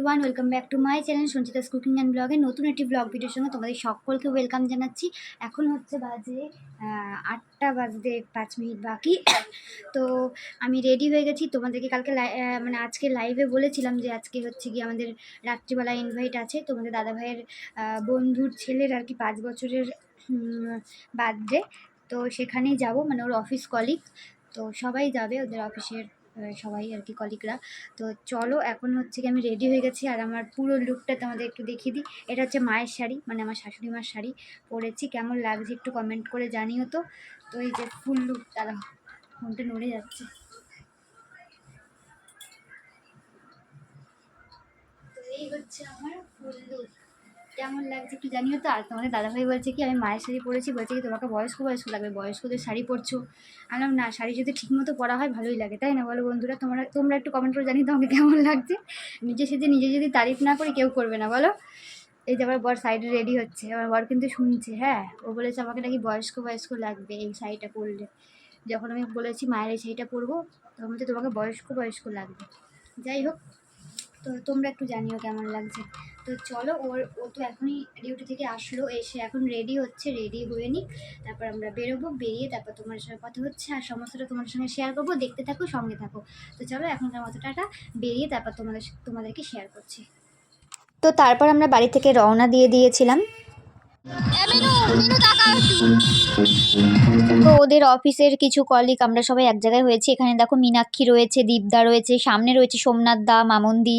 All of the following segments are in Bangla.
Everyone welcome back to my channel Sanchita's cooking and ব্লগে নতুন একটি ব্লগ ভিডিওর সঙ্গে তোমাদের সকলকে ওয়েলকাম জানাচ্ছি। এখন হচ্ছে বাজে আটটা বাজতে পাঁচ মিনিট বাকি। তো আমি রেডি হয়ে গেছি। তোমাদেরকে কালকে মানে আজকে লাইভে বলেছিলাম যে আজকে হচ্ছে কি আমাদের রাত্রিবেলা ইনভাইট আছে। তোমাদের দাদাভাইয়ের বন্ধুর ছেলের আর কি পাঁচ বছরের বার্থডে তো সেখানেই যাব মানে ওর অফিস কলিগ তো সবাই যাবে ওদের অফিসের সবাই আর কি কলিগরা তো চলো, এখন হচ্ছে কি আমি রেডি হয়ে গেছি, আর আমার পুরো লুকটা তোমাদের একটু দেখিয়ে দিই। এটা হচ্ছে মায়ের শাড়ি মানে আমার শাশুড়ি মার শাড়ি পরেছি। কেমন লাগছে একটু কমেন্ট করে জানিও তো। তো এই যে ফুল লুক তারা ফোনটা নড়ে যাচ্ছে। এই হচ্ছে আমার ফুল লুক কেমন লাগছে একটু জানিও তো? আর তোমাদের দাদাভাই বলছে কি, আমি মায়ের শাড়ি পরেছি। বলছে কি, তোমাকে বয়স্ক বয়স্ক লাগবে, বয়স্কদের শাড়ি পরছো। আলাম না, শাড়ি যদি ঠিকমতো পরা হয় ভালোই লাগে, তাই না? বলো বন্ধুরা, তোমরা তোমরা একটু কমেন্ট করে জানি তোমাকে কেমন লাগছে। নিজে সেজে, নিজে যদি তারিফ না করি, কেউ করবে না, বলো? এই যে আমার বর সাইডে রেডি হচ্ছে, আমার বর কিন্তু শুনছে হ্যাঁ? ও বলেছে আমাকে নাকি বয়স্ক বয়স্ক লাগবে এই শাড়িটা পরলে। যখন আমি বলেছি, মায়ের এই শাড়িটা পরবো, তখন বলছে, তোমাকে বয়স্ক বয়স্ক লাগবে। যাই হোক, তো তোমরা একটু জানিও কেমন লাগছে। তো চলো, ওর, ও তো এখনই ডিউটি থেকে আসলো, এসে এখন রেডি হচ্ছে রেডি হয়ে নি তারপর আমরা বেরোবো, বেরিয়ে তারপর তোমার সঙ্গে কথা হচ্ছে, আর সমস্তটা তোমার সঙ্গে শেয়ার করব, দেখতে থাকো, সঙ্গে থাকো। তো চলো, এখনকার মতো টাটা, বেরিয়ে তারপর তোমাদের, তোমাদেরকে শেয়ার করছি। তো তারপর আমরা বাড়ি থেকে রওনা দিয়ে দিয়েছিলাম। তো ওদের অফিসের কিছু কলিগ আমরা সবাই এক জায়গায় হয়েছি। এখানে দেখো, মীনাক্ষী রয়েছে, দীপদা রয়েছে, সামনে রয়েছে সোমনাথ দা, মামন্দি।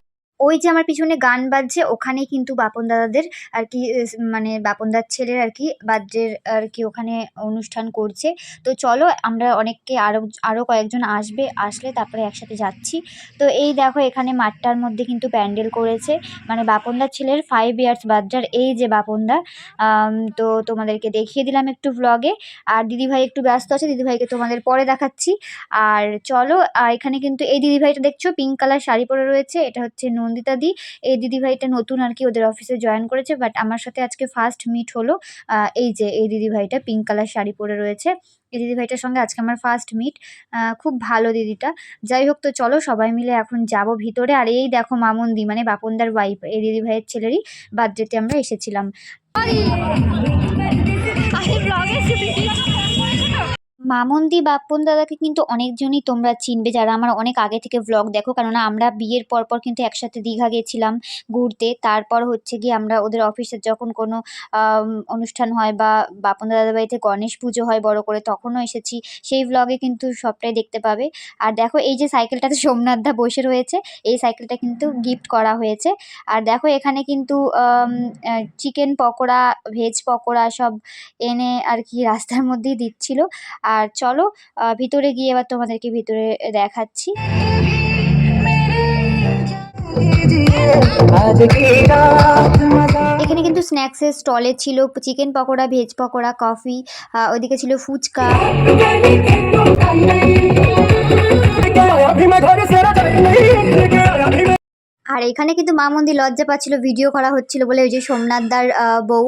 ওই যে আমার পিছনে গান বাজছে, ওখানেই কিন্তু বাপন দাদাদের আর কি মানে বাপন দার ছেলের আর কি বার্থডের আর কি ওখানে অনুষ্ঠান করছে। তো চলো আমরা অনেককে আরও আরও কয়েকজন আসবে, আসলে তারপরে একসাথে যাচ্ছি। তো এই দেখো এখানে মাঠটার মধ্যে কিন্তু প্যান্ডেল করেছে। মানে বাপনদার ছেলের ফাইভ ইয়ার্স বার্থডার এই যে বাপনদা তো তোমাদেরকে দেখিয়ে দিলাম একটু ব্লগে আর দিদিভাই একটু ব্যস্ত আছে, দিদিভাইকে তোমাদের পরে দেখাচ্ছি। আর চলো এখানে কিন্তু এই দিদিভাইটা দেখছ পিঙ্ক কালার শাড়ি পরে রয়েছে, এটা হচ্ছে নন্দিতা দি। এই দিদিভাইটা নতুন আর কি ওদের অফিসে জয়েন করেছে বাট আমার সাথে আজকে ফার্স্ট মিট হলো। এই যে, এই দিদিভাইটা পিঙ্ক কালার শাড়ি পরে রয়েছে। এই দিদিভাইটার সঙ্গে আজকে আমার ফার্স্ট মিট খুব ভালো দিদিটা। যাই হোক তো চলো সবাই মিলে এখন যাব ভিতরে। আর এই দেখো মামুন্দি মানে বাপনদার ওয়াইফ এই দিদিভাইয়ের ছেলেরই বার্থডেতে আমরা এসেছিলাম। মামন্দি বাপন দাদাকে কিন্তু অনেকজনই তোমরা চিনবে যারা আমার অনেক আগে থেকে ভ্লগ দেখো, কেননা আমরা বিয়ের পর পর কিন্তু একসাথে দীঘা গেছিলাম ঘুরতে। তারপর হচ্ছে গিয়ে আমরা ওদের অফিসের যখন কোনো অনুষ্ঠান হয় বা বাপন দাদার বাড়িতে গণেশ পুজো হয় বড় করে, তখনও এসেছি। সেই ভ্লগে কিন্তু সবটাই দেখতে পাবে। আর দেখো, এই যে সাইকেলটাতে সোমনাথ দা বসে রয়েছে, এই সাইকেলটা কিন্তু গিফট করা হয়েছে। আর দেখো, এখানে কিন্তু চিকেন পকোড়া ভেজ পকোড়া সব এনে আর কি রাস্তার মধ্যেই দিচ্ছিল। আর চলো ভিতরে গিয়ে এবার তোমাদেরকে ভিতরে দেখাচ্ছি। এখানে কিন্তু স্ন্যাক্সের স্টলে ছিল chicken pakora veg pakora coffee ওইদিকে ছিল ফুচকা। আর এখানে কিন্তু মা মন্দির লজ্জা পাচ্ছিল ভিডিও করা হচ্ছিল বলে ওই যে সোমনাথদার বউ।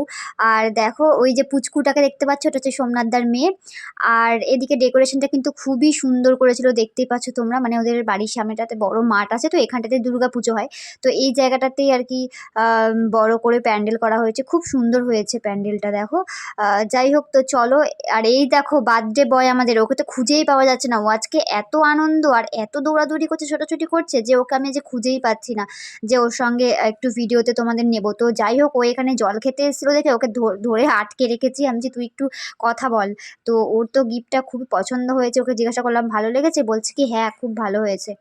আর দেখো, ওই যে পুচকুটাকে দেখতে পাচ্ছ ওটা হচ্ছে সোমনাথদার মেয়ে। আর এদিকে ডেকোরেশনটা কিন্তু খুবই সুন্দর করেছিল, দেখতেই পাচ্ছ তোমরা। মানে ওদের বাড়ির সামনেটাতে বড় মাঠ আছে তো এখানটাতে দুর্গা পুজো হয়। তো এই জায়গাটাতেই আর কি বড় করে প্যান্ডেল করা হয়েছে। খুব সুন্দর হয়েছে প্যান্ডেলটা, দেখো। যাই হোক, তো চলো। আর এই দেখো, বার্থডে বয় আমাদের, ওকে তো খুঁজেই পাওয়া যাচ্ছে না। ও আজকে এত আনন্দ আর এত দৌড়াদৌড়ি করছে, ছোটাছুটি করছে যে ওকে আমি যে খুঁজেই পাচ্ছি না। যে ওর সঙ্গে একটু ভিডিওতে তোমাদের নেব। তো যাই হোক, ও এখানে জল খেতে এসেছিল দেখে ওকে ধরে আটকে রেখেছি। আমি যে তুই একটু কথা বল। তো ওর তো গিফটটা খুবই পছন্দ হয়েছে। ওকে জিজ্ঞাসা করলাম, ভালো লেগেছে? বলছে কি হ্যাঁ খুব ভালো হয়েছে।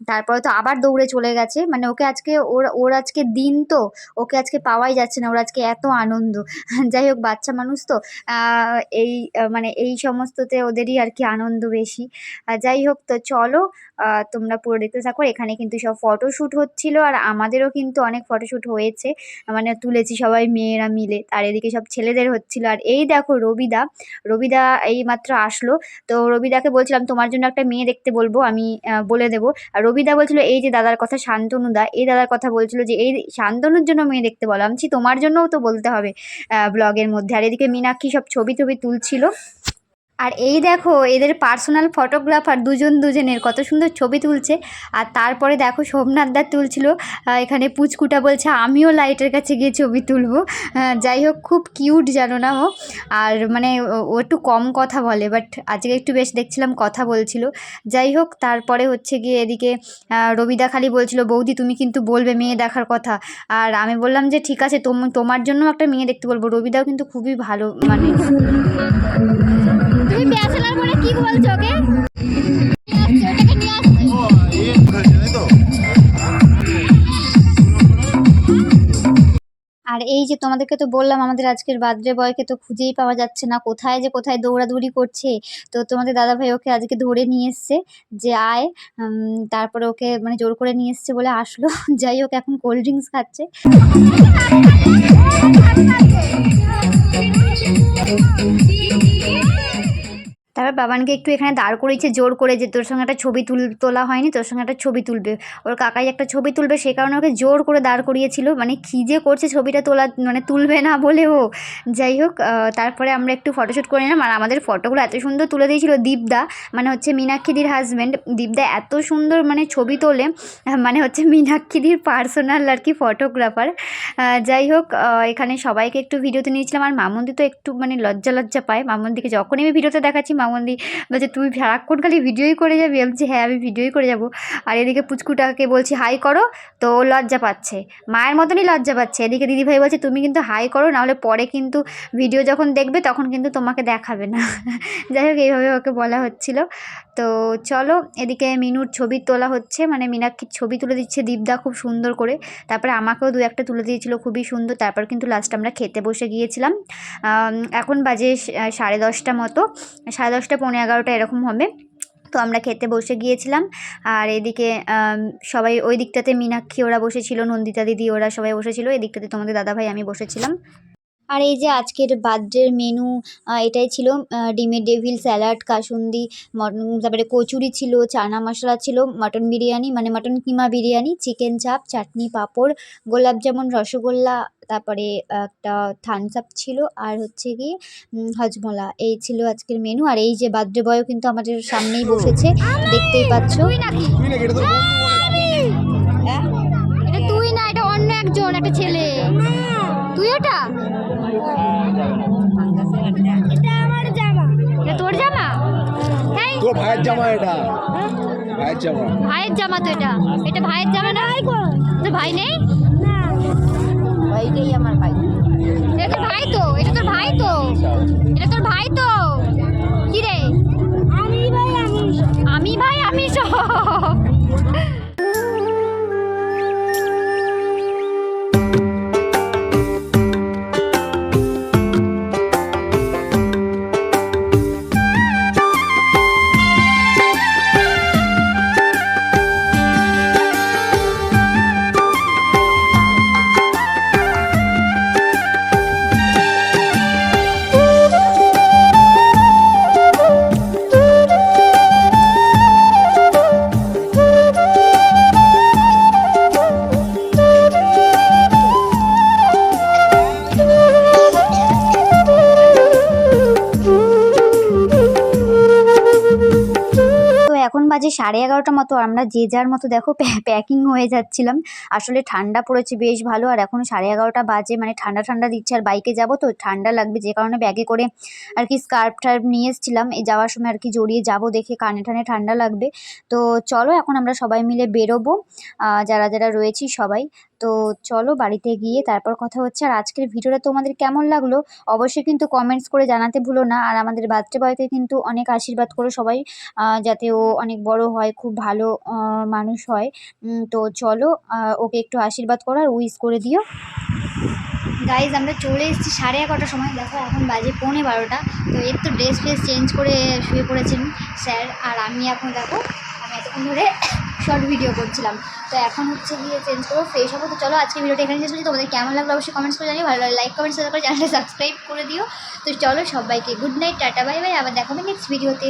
তারপরে তো আবার দৌড়ে চলে গেছে। মানে ওকে আজকে ওর ওর আজকে দিন তো, ওকে আজকে পাওয়াই যাচ্ছে না, ওর আজকে এত আনন্দ। যাই হোক, বাচ্চা মানুষ তো এই মানে এই সমস্ততে ওদেরই আর কি আনন্দ বেশি। যাই হোক, তো চলো তোমরা পুরো দেখতে থাকো, এখানে কিন্তু সব ফটোশ্যুট হচ্ছিল, আর আমাদেরও কিন্তু অনেক ফটোশ্যুট হয়েছে। মানে তুলেছি সবাই মেয়েরা মিলে, আর এদিকে সব ছেলেদের হচ্ছিল। আর এই দেখো রবিদা রবিদা এই মাত্র আসলো। তো রবিদাকে বলছিলাম, তোমার জন্য একটা মেয়ে দেখতে বলব, আমি বলে দেবো। আর রবিদা বলছিল, এই যে দাদার কথা শান্তনুদা, এই দাদার কথা বলছিল যে, এই শান্তনুর জন্য মেয়ে দেখতে বলো। আমি তোমার জন্যও তো বলতে হবে ব্লগের মধ্যে। আর এদিকে মীনাক্ষী সব ছবি টবি তুলছিল। আর এই দেখো, এদের পার্সোনাল ফটোগ্রাফার দুজন দুজনের কত সুন্দর ছবি তুলছে। আর তারপরে দেখো সোমনাথদার তুলছিল এখানে পুচকুটা বলছে, আমিও লাইটের কাছে গিয়ে ছবি তুলবো। যাই হোক, খুব কিউট জানো না ও? আর মানে ও- একটু কম কথা বলে বাট আজকে একটু বেশ দেখছিলাম, কথা বলছিল। যাই হোক, তারপরে হচ্ছে গিয়ে এদিকে রবিদা খালি বলছিল, বৌদি, তুমি কিন্তু বলবে মেয়ে দেখার কথা। আর আমি বললাম যে, ঠিক আছে, তোম- তোমার জন্য একটা মেয়ে দেখতে বলব। রবিদাও কিন্তু খুবই ভালো মানে তুমি ব্যাচেলার কি বলছো, ওকে? আর এই যে তোমাদেরকে তো বললাম, আমাদের আজকের বার্থডে বয়কে তো খুঁজেই পাওয়া যাচ্ছে না। কোথায় যে কোথায় দৌড়াদৌড়ি করছে, তো তোমাদের দাদাভাই ওকে আজকে ধরে নিয়ে এসছে যে আয় তারপরে ওকে মানে জোর করে নিয়ে এসছে বলে আসলো। যাই হোক, এখন কোল্ড ড্রিঙ্কস খাচ্ছে। তারপর বাবানকে একটু এখানে দাঁড় করিয়েছে, জোর করে যে তোর সঙ্গে একটা ছবি তুল, তোলা হয়নি, তোর সঙ্গে একটা ছবি তুলবে। ওর কাকাই একটা ছবি তুলবে, সে কারণে ওকে জোর করে দাঁড় করিয়েছিল। মানে কী যে করছে ছবিটা তোলা মানে তুলবে না বলে ও। যাই হোক তারপরে আমরা একটু ফটোশ্যুট করে নিলাম। আর আমাদের ফটোগুলো এত সুন্দর তুলে দিয়েছিল দীপদা মানে হচ্ছে মীনাক্ষীদির হাজব্যান্ড দীপদা এত সুন্দর মানে ছবি তোলে মানে হচ্ছে মীনাক্ষীদির পার্সোনাল আর কি ফটোগ্রাফার যাই হোক এখানে সবাইকে একটু ভিডিওতে নিয়েছিলাম। আর মামুন্দি তো একটু মানে লজ্জা লজ্জা পায়। মামুন্দিকে যখনই আমি ভিডিওতে দেখাচ্ছি, মামুন্দি বলছে তুই সারাক্ষণ খালি ভিডিওই করে যাবি? বলছি হ্যাঁ আমি ভিডিওই করে যাব। আর এদিকে পুচকুটাকে বলছি, হাই করো। তো ও লজ্জা পাচ্ছে। মায়ের মতনই লজ্জা পাচ্ছে। এদিকে দিদিভাই বলছে, তুমি কিন্তু হাই করো নাহলে পরে কিন্তু ভিডিও যখন দেখবে, তখন কিন্তু তোমাকে দেখাবে না। যাই হোক, এইভাবে ওকে বলা হচ্ছিল। তো চলো, এদিকে মিনুর ছবি তোলা হচ্ছে। মানে মীনাক্ষীর ছবি তুলে দিচ্ছে দীপদা খুব সুন্দর করে। তারপরে আমাকেও দু একটা তুলে দিয়েছিল। খুবই সুন্দর। তারপর কিন্তু লাস্ট আমরা খেতে বসে গিয়েছিলাম। এখন বাজে সাড়ে দশটা মতো। সাড়ে দশটা পনেরো এগারোটা এরকম হবে। তো আমরা খেতে বসে গিয়েছিলাম। আর এদিকে সবাই ওই দিকটাতে মীনাক্ষী ওরা বসেছিল, নন্দিতা দিদি ওরা সবাই বসেছিল। এই দিকটাতে তোমাদের দাদাভাই, আমি বসেছিলাম। আর এই যে আজকের বার্থডের মেনু এটাই ছিল ডিমের ডেভিল স্যালাড কাসুন্দি মটন তারপরে কচুরি ছিল চানা মশলা ছিল মটন বিরিয়ানি মানে মটন কিমা বিরিয়ানি চিকেন চাপ চাটনি পাঁপড় গোলাপ জামুন রসগোল্লা তারপরে একটা থামস আপ ছিল আর হচ্ছে কি হজমলা এই ছিল আজকের মেনু আর এই যে বার্থডে বয়ও কিন্তু আমাদের সামনেই বসেছে দেখতেই পাচ্ছ। এটা তুই না এটা অন্য একজন একটা ছেলে। তোর ভাইয়ের জামা এটা। ভাইয়ের জামা। ভাইয়ের জামা তো এটা। এটা ভাইয়ের জামা না তোর ভাই নেই? এইটাই আমার ভাই। এটা তোর ভাই তো এটা তোর ভাই তো। এটা তোর ভাই তো। সাড়ে এগারোটা মতো আমরা যে যার মতো দেখো প্যাকিং হয়ে যাচ্ছিলাম। আসলে ঠান্ডা পড়েছে বেশ ভালো, আর এখন সাড়ে এগারোটা বাজে মানে ঠান্ডা ঠান্ডা দিচ্ছে, আর বাইকে যাব তো ঠান্ডা লাগবে, যে কারণে ব্যাগে করে আর কি স্কার্ফ টার্প নিয়ে এসেছিলাম। এই যাওয়ার সময় আর কি জড়িয়ে যাব দেখে কানে টানে ঠান্ডা লাগবে। তো চলো, এখন আমরা সবাই মিলে বেরোবো। যারা যারা রয়েছি সবাই। তো চলো বাড়িতে গিয়ে তারপর কথা হচ্ছে। আর আজকের ভিডিওটা তোমাদের কেমন লাগল অবশ্যই কিন্তু কমেন্টস করে জানাতে ভুলো না। আর আমাদের বাচ্চা বয়কে কিন্তু অনেক আশীর্বাদ করো সবাই যাতে ও অনেক বড় হয়, খুব ভালো মানুষ হয়। তো চলো ওকে একটু আশীর্বাদ করো আর উইস করে দিও। গাইজ আমরা চলে এসেছি সাড়ে এগারোটার সময়। দেখো, এখন বাজে পৌনে বারোটা। তো এর তো ড্রেস ফ্রেস চেঞ্জ করে শুয়ে পড়েছেন স্যার। আর আমি এখন দেখো, আমি এতক্ষণ ধরে শর্ট ভিডিও করছিলাম। তো এখন হচ্ছে গিয়ে চেঞ্জ করব ফ্রেশ হব। তো চলো আজকে ভিডিওটা এখানে শেষ করছি। তোমাদের কেমন লাগল অবশ্যই কমেন্টস করে জানিও। ভালো লাগে লাইক কমেন্টস করে চ্যানেলটা সাবস্ক্রাইব করে দিও। তো চলো সবাইকে good night tata bye bye আবার দেখাবে নেক্সট ভিডিওতে